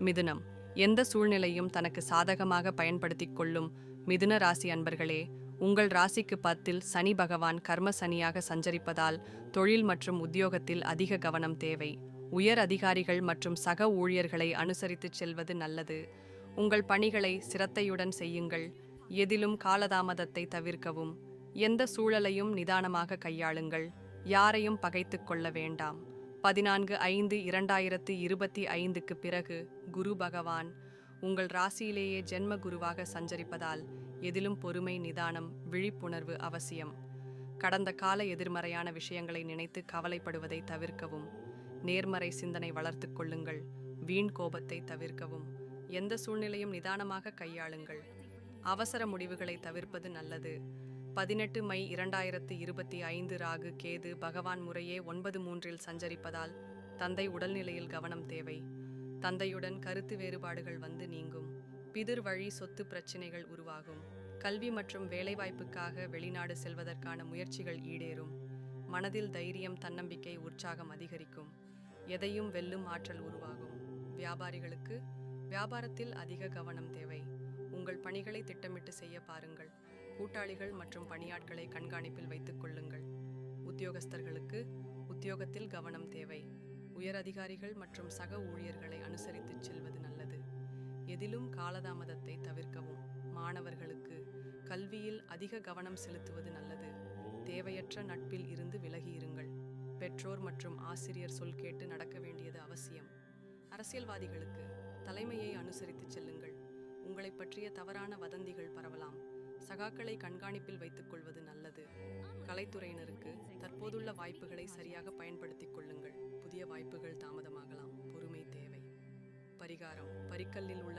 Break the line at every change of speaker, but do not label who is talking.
மிதுனம். எந்த சூழ்நிலையும் தனக்கு சாதகமாக பயன்படுத்திக் கொள்ளும் மிதுன ராசி அன்பர்களே உங்கள் ராசிக்கு பத்தில் சனி பகவான் கர்ம சனியாக சஞ்சரிப்பதால் தொழில் மற்றும் உத்தியோகத்தில் அதிக கவனம் தேவை. உயர் அதிகாரிகள் மற்றும் சக ஊழியர்களை அனுசரித்துச் செல்வது நல்லது. உங்கள் பணிகளை சிரத்தையுடன் செய்யுங்கள். எதிலும் காலதாமதத்தை தவிர்க்கவும். எந்த சூழலையும் நிதானமாக கையாளுங்கள். யாரையும் பகைத்துக் கொள்ள வேண்டாம். பதினான்கு ஐந்து இரண்டாயிரத்து இருபத்தி ஐந்துக்கு பிறகு குரு பகவான் உங்கள் ராசியிலேயே ஜென்ம குருவாக சஞ்சரிப்பதால் எதிலும் பொறுமை நிதானம் விழிப்புணர்வு அவசியம். கடந்த கால எதிர்மறையான விஷயங்களை நினைத்து கவலைப்படுவதை தவிர்க்கவும் நேர்மறை சிந்தனை வளர்த்துக் கொள்ளுங்கள் வீண் கோபத்தை தவிர்க்கவும் எந்த சூழ்நிலையும் நிதானமாக கையாளுங்கள். அவசர முடிவுகளை தவிர்ப்பது நல்லது. பதினெட்டு மை இரண்டாயிரத்து இருபத்தி ஐந்து ராகு கேது பகவான் முறையே ஒன்பது மூன்றில் சஞ்சரிப்பதால் தந்தை உடல்நிலையில் கவனம் தேவை. தந்தையுடன் கருத்து வேறுபாடுகள் வந்து நீங்கும். பிதிர் வழி சொத்து பிரச்சினைகள் உருவாகும். கல்வி மற்றும் வேலைவாய்ப்புக்காக வெளிநாடு செல்வதற்கான முயற்சிகள் ஈடேறும். மனதில் தைரியம் தன்னம்பிக்கை உற்சாகம் அதிகரிக்கும். எதையும் வெல்லும் ஆற்றல் உருவாகும். வியாபாரிகளுக்கு வியாபாரத்தில் அதிக கவனம் தேவை. உங்கள் பணிகளை திட்டமிட்டு செய்ய பாருங்கள். கூட்டாளிகள் மற்றும் பணியாட்களை கண்காணிப்பில் வைத்துக் கொள்ளுங்கள். உத்தியோகஸ்தர்களுக்கு உத்தியோகத்தில் கவனம் தேவை. உயர் அதிகாரிகள் மற்றும் சக ஊழியர்களை அனுசரித்துச் செல்வது நல்லது. எதிலும் காலதாமதத்தை தவிர்க்கவும். மாணவர்களுக்கு கல்வியில் அதிக கவனம் செலுத்துவது நல்லது. தேவையற்ற நட்பில் இருந்து விலகியிருங்கள். பெற்றோர் மற்றும் ஆசிரியர் சொல் கேட்டு நடக்க வேண்டியது அவசியம். அரசியல்வாதிகளுக்கு தலைமையை அனுசரித்துச் செல்லுங்கள். உங்களைப் பற்றிய தவறான வதந்திகள் பரவலாம். சகாக்களை கண்காணிப்பில் வைத்துக் கொள்வது நல்லது. கலைத்துறையினருக்கு தற்போதுள்ள வாய்ப்புகளை சரியாக பயன்படுத்திக் கொள்ளுங்கள். புதிய வாய்ப்புகள் தாமதமாகலாம். பொறுமை தேவை. பரிகாரம். பரிக்கல்லில் உள்ள